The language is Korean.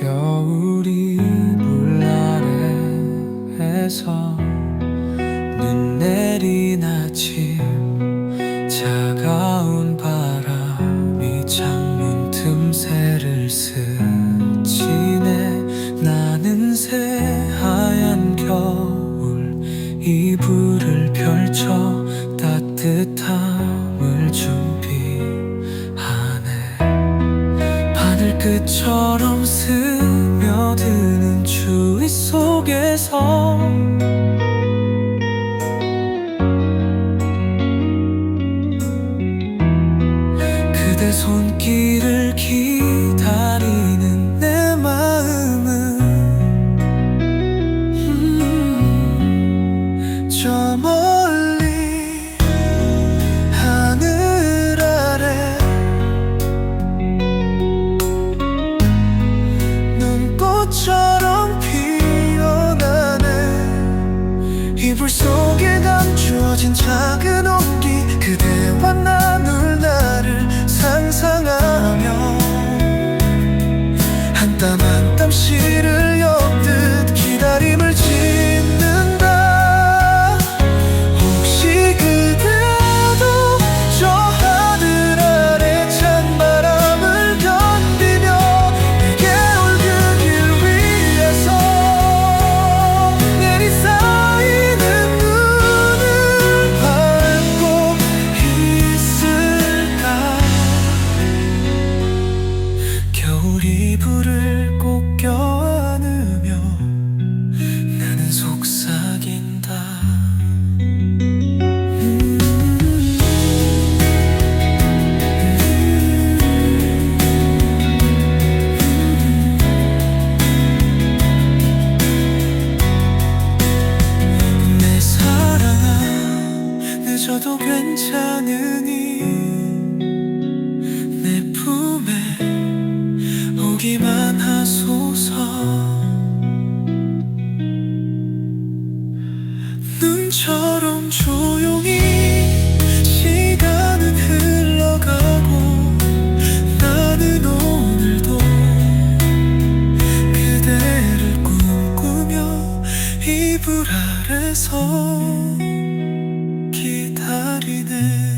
겨울이 불 아래에서 눈 내린 아침 차가운 바람이 창문 틈새를 스치네. 나는 새하얀 겨울 이불을 펼쳐 따뜻한 바늘끝처럼 스며드는 추위 속에서 그대 손길을 기 한 속삭인다. 내 사랑아 늦어도 괜찮으니 이불 아래서 기다리네